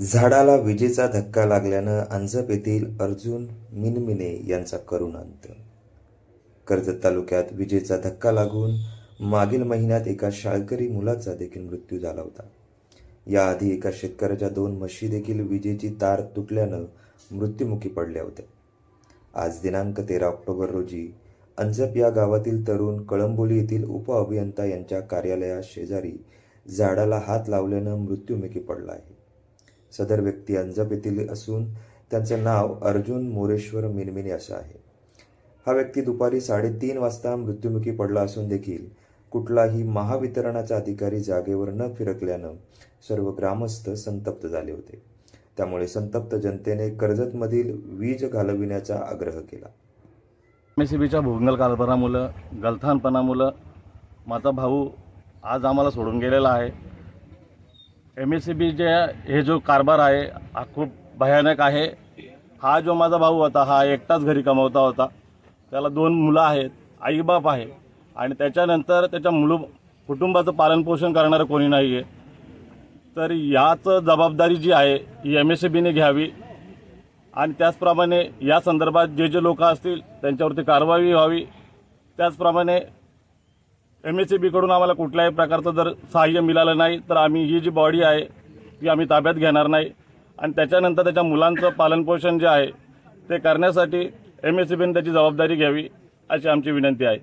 झाडाला विजेचा धक्का लागल्यानं अंजप येथील अर्जुन मिनमिने यांचा करुण अंत. कर्जत तालुक्यात विजेचा धक्का लागून मागील महिन्यात एका शाळकरी मुलाचा देखील मृत्यू झाला होता. याआधी एका शेतकऱ्याच्या दोन म्हशी देखील विजेची तार तुटल्यानं मृत्युमुखी पडल्या होत्या. आज दिनांक तेरा ऑक्टोबर रोजी अंजप या गावातील तरुण कळंबोली येथील उप अभियंता यांच्या कार्यालया शेजारी झाडाला हात लावल्यानं मृत्युमुखी पडला आहे. सदर व्यक्ती अंजप येथील असून त्यांचे नाव अर्जुन मोरेश्वर मिनमिने असं आहे. हा व्यक्ती दुपारी साडेतीन वाजता मृत्युमुखी पडला असून देखील कुठलाही महावितरणाचा अधिकारी जागेवर न फिरकल्यानं सर्व ग्रामस्थ संतप्त झाले होते. त्यामुळे संतप्त जनतेने कर्जतमधील वीज घालविण्याचा आग्रह केला. एमएसीबीच्या भूंगल सी भोंगल कारभारामुळं गलथानपणामुळं माझा भाऊ आज आम्हाला सोडून गेलेला आहे. M S C B J हे जो कारभार आहे हा खूप भयानक आहे. हा जो माझा भाऊ होता हा एकटाच घरी कमवता होता. त्याला दोन मुलं आहेत आईबाप आहे आणि त्याच्यानंतर त्याच्या मुलं कुटुंबाचं पालनपोषण करणारं कोणी नाही आहे तर याच जबाबदारी जी आहे ही एम एस सी बीने घ्यावी. आणि त्याचप्रमाणे या संदर्भात जे जे लोक असतील त्यांच्यावरती कारवाई व्हावी. त्याचप्रमाणे एम एस सी बीकडून आम्हाला कुठल्याही प्रकारचं जर सहाय्य मिळालं नाही तर आम्ही ही जी बॉडी आहे ती आम्ही ताब्यात घेणार नाही. आणि त्याच्यानंतर त्याच्या मुलांचं पालनपोषण जे आहे ते करण्यासाठी एम एस सी बीने त्याची जबाबदारी घ्यावी अशी आमची विनंती आहे.